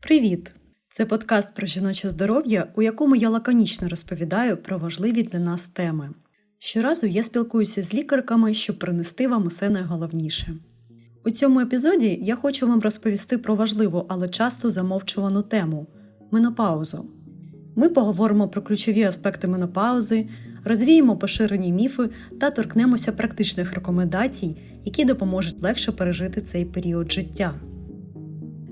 Привіт! Це подкаст про жіноче здоров'я, у якому я лаконічно розповідаю про важливі для нас теми. Щоразу я спілкуюся з лікарками, щоб принести вам усе найголовніше. У цьому епізоді я хочу вам розповісти про важливу, але часто замовчувану тему менопаузу. Ми поговоримо про ключові аспекти менопаузи, розвіємо поширені міфи та торкнемося практичних рекомендацій, які допоможуть легше пережити цей період життя.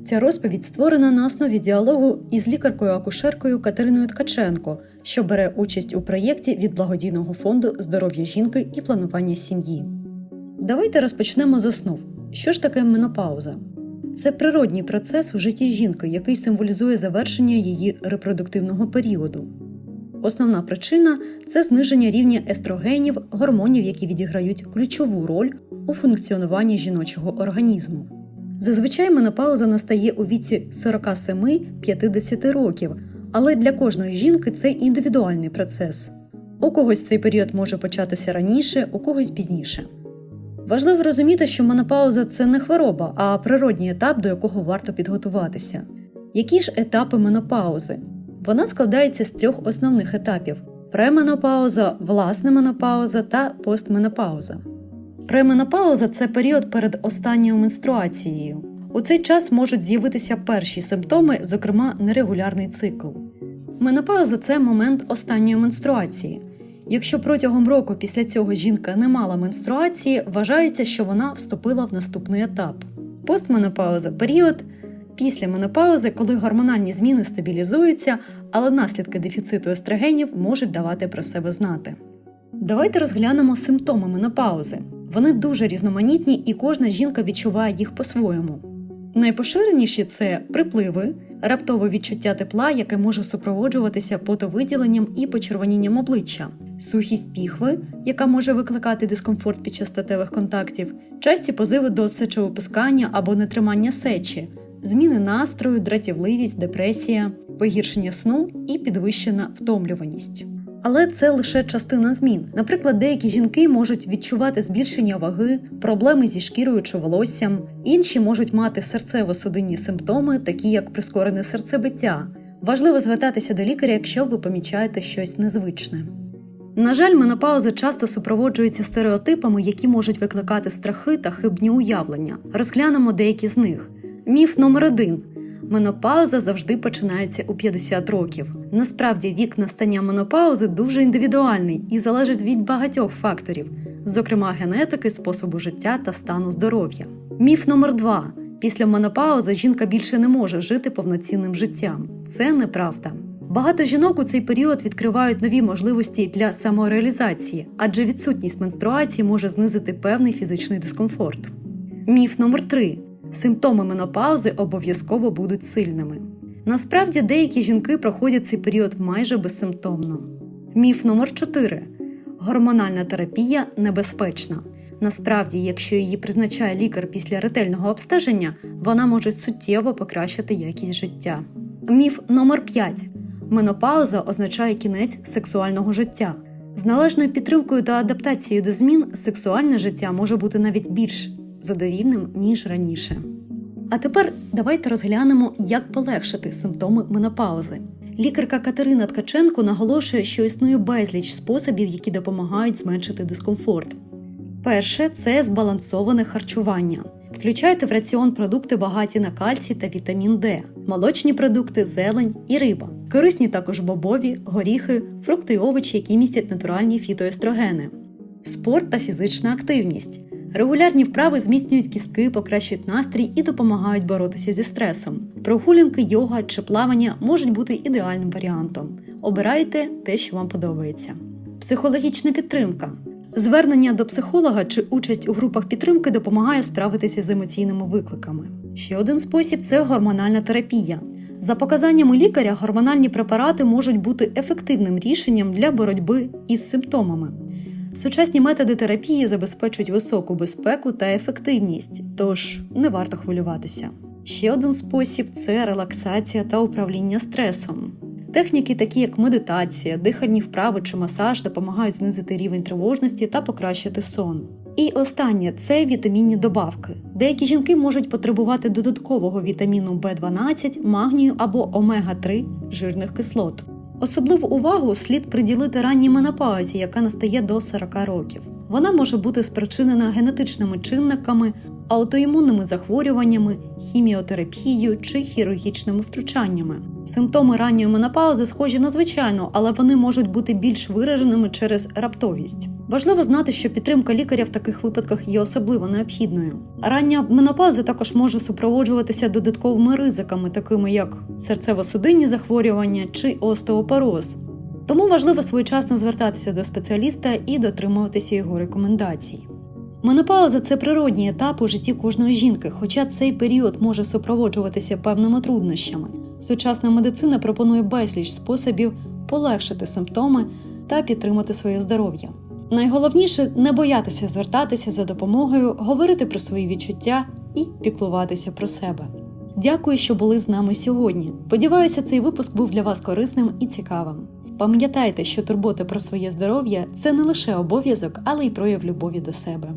Ця розповідь створена на основі діалогу із лікаркою-акушеркою Катериною Ткаченко, що бере участь у проєкті від благодійного фонду здоров'я жінки і планування сім'ї. Давайте розпочнемо з основ. Що ж таке менопауза? Це природній процес у житті жінки, який символізує завершення її репродуктивного періоду. Основна причина це зниження рівня естрогенів, гормонів, які відіграють ключову роль у функціонуванні жіночого організму. Зазвичай менопауза настає у віці 47-50 років, але для кожної жінки це індивідуальний процес. У когось цей період може початися раніше, у когось пізніше. Важливо розуміти, що менопауза це не хвороба, а природній етап, до якого варто підготуватися. Які ж етапи менопаузи? Вона складається з трьох основних етапів: пременопауза, власна менопауза та постменопауза. Пременопауза це період перед останньою менструацією. У цей час можуть з'явитися перші симптоми, зокрема нерегулярний цикл. Менопауза це момент останньої менструації. Якщо протягом року після цього жінка не мала менструації, вважається, що вона вступила в наступний етап. Постменопауза період після менопаузи, коли гормональні зміни стабілізуються, але наслідки дефіциту естрогенів можуть давати про себе знати. Давайте розглянемо симптоми менопаузи. Вони дуже різноманітні і кожна жінка відчуває їх по-своєму. Найпоширеніші це припливи, раптове відчуття тепла, яке може супроводжуватися потовиділенням і почервонінням обличчя, сухість піхви, яка може викликати дискомфорт під час статевих контактів, часті позиви до сечовипускання або нетримання сечі, зміни настрою, дратівливість, депресія, погіршення сну і підвищена втомлюваність. Але це лише частина змін. Наприклад, деякі жінки можуть відчувати збільшення ваги, проблеми зі шкірою чи волоссям, інші можуть мати серцево-судинні симптоми, такі як прискорене серцебиття. Важливо звертатися до лікаря, якщо ви помічаєте щось незвичне. На жаль, менопауза часто супроводжується стереотипами, які можуть викликати страхи та хибні уявлення. Розглянемо деякі з них. Міф номер один. Менопауза завжди починається у 50 років. Насправді вік настання менопаузи дуже індивідуальний і залежить від багатьох факторів, зокрема генетики, способу життя та стану здоров'я. Міф номер 2 після менопаузи жінка більше не може жити повноцінним життям. Це неправда. Багато жінок у цей період відкривають нові можливості для самореалізації, адже відсутність менструації може знизити певний фізичний дискомфорт. Міф номер 3 Симптоми менопаузи обов'язково будуть сильними. Насправді деякі жінки проходять цей період майже безсимптомно. Міф номер 4 гормональна терапія небезпечна. Насправді, якщо її призначає лікар після ретельного обстеження, вона може суттєво покращити якість життя. Міф номер 5 менопауза означає кінець сексуального життя. З належною підтримкою та адаптацією до змін сексуальне життя може бути навіть більш задовільним ніж раніше. А тепер давайте розглянемо, як полегшити симптоми менопаузи. Лікарка Катерина Ткаченко наголошує, що існує безліч способів, які допомагають зменшити дискомфорт. Перше це збалансоване харчування. Включайте в раціон продукти багаті на кальцій та вітамін Д, молочні продукти, зелень і риба. Корисні також бобові, горіхи, фрукти і овочі, які містять натуральні фітоестрогени. Спорт та фізична активність. Регулярні вправи зміцнюють кістки, покращують настрій і допомагають боротися зі стресом. Прогулянки, йога чи плавання можуть бути ідеальним варіантом. Обирайте те, що вам подобається. Психологічна підтримка. Звернення до психолога чи участь у групах підтримки допомагає справитися з емоційними викликами. Ще один спосіб це гормональна терапія. За показаннями лікаря, гормональні препарати можуть бути ефективним рішенням для боротьби із симптомами. Сучасні методи терапії забезпечують високу безпеку та ефективність, тож не варто хвилюватися. Ще один спосіб це релаксація та управління стресом. Техніки, такі як медитація, дихальні вправи чи масаж, допомагають знизити рівень тривожності та покращити сон. І останнє це вітамінні добавки. Деякі жінки можуть потребувати додаткового вітаміну В12, магнію або омега-3 жирних кислот. Особливу увагу слід приділити ранній менопаузі, яка настає до 40 років. Вона може бути спричинена генетичними чинниками, аутоімунними захворюваннями, хіміотерапією чи хірургічними втручаннями. Симптоми ранньої менопаузи схожі на звичайну, але вони можуть бути більш вираженими через раптовість. Важливо знати, що підтримка лікаря в таких випадках є особливо необхідною. Рання менопауза також може супроводжуватися додатковими ризиками, такими як серцево-судинні захворювання чи остеопороз. Тому важливо своєчасно звертатися до спеціаліста і дотримуватися його рекомендацій. Менопауза це природній етап у житті кожної жінки, хоча цей період може супроводжуватися певними труднощами. Сучасна медицина пропонує безліч способів полегшити симптоми та підтримати своє здоров'я. Найголовніше не боятися звертатися за допомогою, говорити про свої відчуття і піклуватися про себе. Дякую, що були з нами сьогодні. Сподіваюся, цей випуск був для вас корисним і цікавим. Пам'ятайте, що турбота про своє здоров'я це не лише обов'язок, але й прояв любові до себе.